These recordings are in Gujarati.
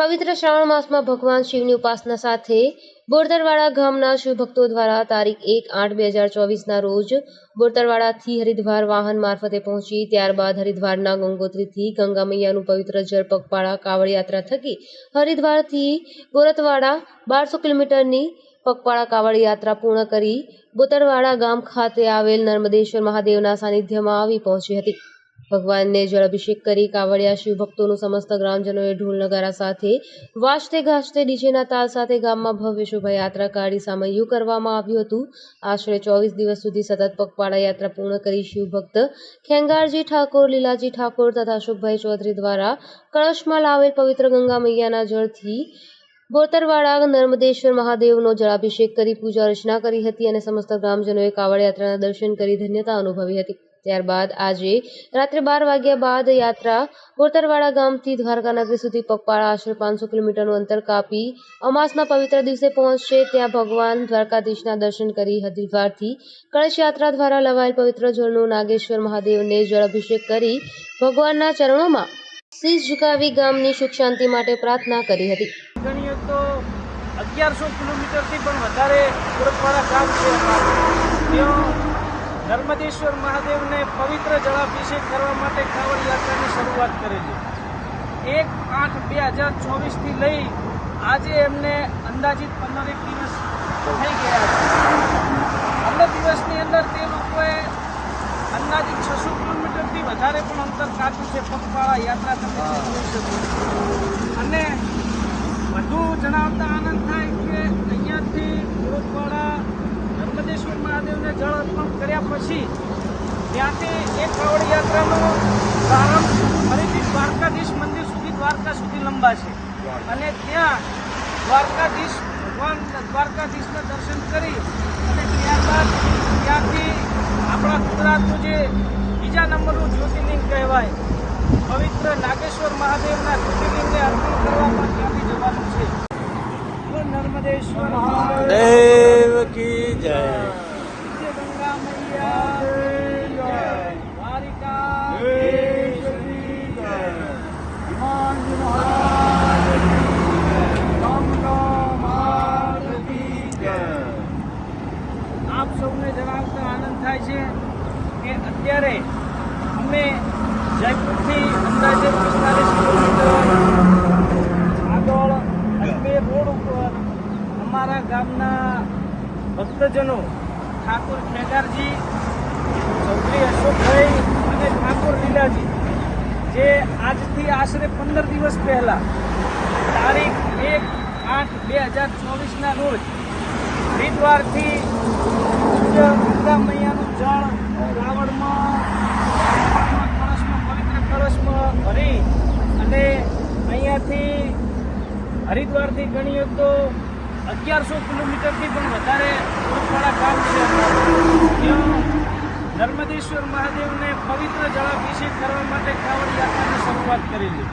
પવિત્ર શ્રાવણ માસમાં ભગવાન શિવની ઉપાસના સાથે બોરતરવાડા ગામના શિવભક્તો દ્વારા તારીખ એક આઠ બે હજાર ચોવીસના રોજ બોરતરવાડાથી હરિદ્વાર વાહન મારફતે પહોંચી ત્યારબાદ હરિદ્વારના ગંગોત્રીથી ગંગા મૈયાનું પવિત્ર જળ પગપાળા કાવડ યાત્રા થકી હરિદ્વારથી બોરતવાડા બારસો કિલોમીટરની પગપાળા કાવડ યાત્રા પૂર્ણ કરી બોતરવાડા ગામ ખાતે આવેલ નર્મદેશ્વર મહાદેવના સાનિધ્યમાં આવી પહોંચી હતી. ભગવાનને જળ અભિષેક કરી કાવડિયા શિવભક્તોનું સમસ્ત ગ્રામજનોએ ઢોલ નગારા સાથે વાજતે ગાજતે ડીજેના તાલ સાથે ગામમાં ભવ્ય શોભાયાત્રા કાઢી સામયુ કરવામાં આવ્યું હતું. આશરે ચોવીસ દિવસ સુધી સતત પગપાળા યાત્રા પૂર્ણ કરી શિવભક્ત ખેંગારજી ઠાકોર, લીલાજી ઠાકોર તથા અશોકભાઈ ચૌધરી દ્વારા કળશમાં લાવેલ પવિત્ર ગંગા મૈયાના જળથી બોતરવાડા, નર્મદેશ્વર મહાદેવનો જળાભિષેક કરી પૂજા અર્ચના કરી હતી અને સમસ્ત ગ્રામજનોએ કાવડ યાત્રાના દર્શન કરી ધન્યતા અનુભવી હતી. ત્યારબાદ આજે રાત્રે બાર વાગ્યા બાદ યાત્રા ગોતરવાડા ગામથી દ્વારકા નગરી સુધી પગપાળા આશરે પાંચસો કિલોમીટરનું અંતર કાપી અમાસના પવિત્ર દિવસે પહોંચશે. ત્યાં ભગવાન દ્વારકાધીશના દર્શન કરી હરિદ્વારથી કળશ યાત્રા દ્વારા લવાયેલ પવિત્ર જળનું નાગેશ્વર મહાદેવને જળ અભિષેક કરી ભગવાનના ચરણોમાં શીશ ઝુકાવી ગામની સુખ શાંતિ માટે પ્રાર્થના કરી હતી. અગિયારસો કિલોમીટરથી પણ વધારે ગામ છે નર્મદેશ્વર મહાદેવને પવિત્ર જળાભિષેક કરવા માટે કાવડ યાત્રાની શરૂઆત કરેલી. એક આઠ બે હજાર ચોવીસથી લઈ આજે એમને અંદાજિત પંદરેક દિવસ થઈ ગયા પંદર દિવસની અંદર તે લોકોએ અંદાજિત છસો કિલોમીટરથી વધારે પણ અંતર કાપ્યું છે. પગપાળા યાત્રા તમે જોઈ શકો અને વધુ જણાવતા આનંદ થાય કે અહીંયાથી સુરતવાળા નર્મદેશ્વર મહાદેવને જળ અર્પણ કર્યા પછી ત્યાંથી એક કાવડ યાત્રાનો પ્રારંભ ફરીથી દ્વારકાધીશ મંદિર સુધી, દ્વારકા સુધી લંબાશે. અને ત્યાં દ્વારકાધીશ ભગવાન દ્વારકાધીશના દર્શન કરી અને ત્યારબાદ ત્યાંથી આપણા ગુજરાતનું જે બીજા નંબરનું જ્યોતિર્લિંગ કહેવાય, પવિત્ર નાગેશ્વર મહાદેવના જ્યોતિર્લિંગને અર્પણ કરવા પણ ત્યાંથી જવાનું છે. નર્મદેશ્વર મહાદેવ દેવ કી જય જય ગંગા મૈયા કી જય. દ્વારિકા આપ સૌને જણાવતા આનંદ થાય છે અત્યારે અમે જયપુરથી અંદાજે પિસ્તાલીસ કિલોમીટર આગળ અજમેર રોડ ઉપર અમારા ગામના ભક્તજનો ઠાકુર ખેગારજી, ચૌધરી અશોકભાઈ અને ઠાકુર લીલાજી, જે આજથી આશરે પંદર દિવસ પહેલા તારીખ એક આઠ બે હજાર ચોવીસના રોજ હરિદ્વારથી ગંગા મૈયાનું જળ રાવણમાં કળશમાં, પવિત્ર કળશમાં ભરી અને અહીંયાથી હરિદ્વારથી ગણીએ તો અગિયારસો કિલોમીટરથી પણ વધારે સુરતવાળા ગામ છે. ત્યાં નર્મદેશ્વર મહાદેવને પવિત્ર જળાભિષેક કરવા માટે કાવડ યાત્રાની શરૂઆત કરેલી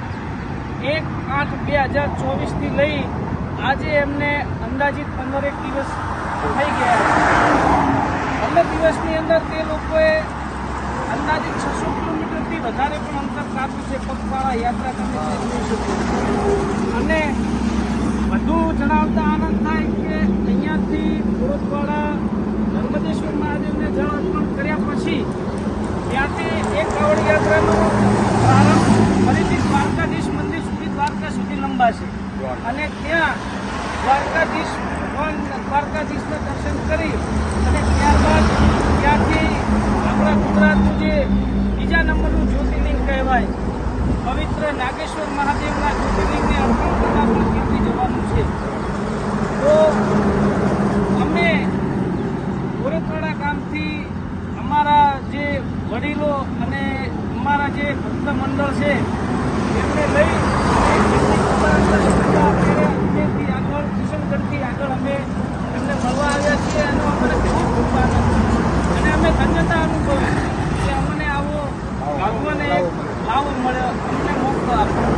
એક આઠ બે હજાર ચોવીસથી લઈ આજે એમને અંદાજિત પંદરેક દિવસ થઈ ગયા પંદર દિવસની અંદર તે લોકોએ અંદાજિત છસો કિલોમીટરથી વધારે પણ અંતર કાપ્યું છે, પગપાળા યાત્રા છો. અને વધુ જણાવતા આનંદ થાય કે અહીંયાથી સુરતવાળા નર્મદેશ્વર મહાદેવને જળ અર્પણ કર્યા પછી ત્યાંથી એક કાવડ યાત્રાનો પ્રારંભ ફરીથી દ્વારકાધીશ મંદિર સુધી, દ્વારકા સુધી લંબાશે અને ભગવાન દ્વારકાધીશના દર્શન કરી અને ત્યારબાદ ત્યાંથી આપણા ગુજરાતનું જે બીજા નંબરનું જ્યોતિર્લિંગ કહેવાય, પવિત્ર નાગેશ્વર મહાદેવના જ્યોતિર્લિંગને અર્પણ કરતા પણ કીર્તિ જવાનું છે. તો અમે ગોરખવાડા ગામથી અમારા જે વડીલો અને અમારા જે ભક્ત મંડળ છે, એમને લઈ અને એમની કૃપા ઉમેરથી આગળ કિશનગઢથી આગળ અમે એમને મળવા આવ્યા છીએ અને અમને ખૂબ ખૂબ આનંદ અને અમે ધન્યતા અનુભવી કે અમને આવો ભગવાને એક લાવો મળ્યો, અમને મોકલો આપ્યો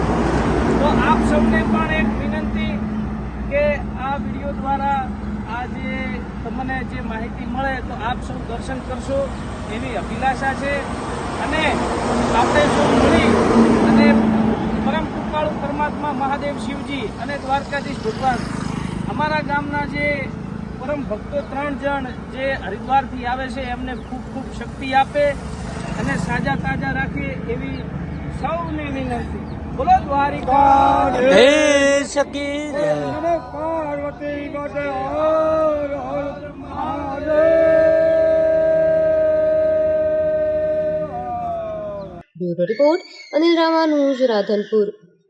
તો આપ સૌને પણ એક વિનંતી કે આ વીડિયો દ્વારા આ જે તમને જે માહિતી મળે, તો આપ સૌ દર્શન કરશો એવી અભિલાષા છે. અને આપણે સૌ મળી અને પરમ કૃપાળુ પરમાત્મા મહાદેવ શિવજી અને દ્વારકાધીશ ભગવાન, અમારા ગામના જે પરમ ભક્તો ત્રણ જણ જે હરિદ્વારથી આવે છે એમને ખૂબ ખૂબ શક્તિ આપે અને સાજા તાજા રાખે એવી સૌને વિનંતી. બોલો દ્વારિકા સકી પાર્વતી બ્યુરો રિપોર્ટ અનિલ રામાનુજ રાધનપુર.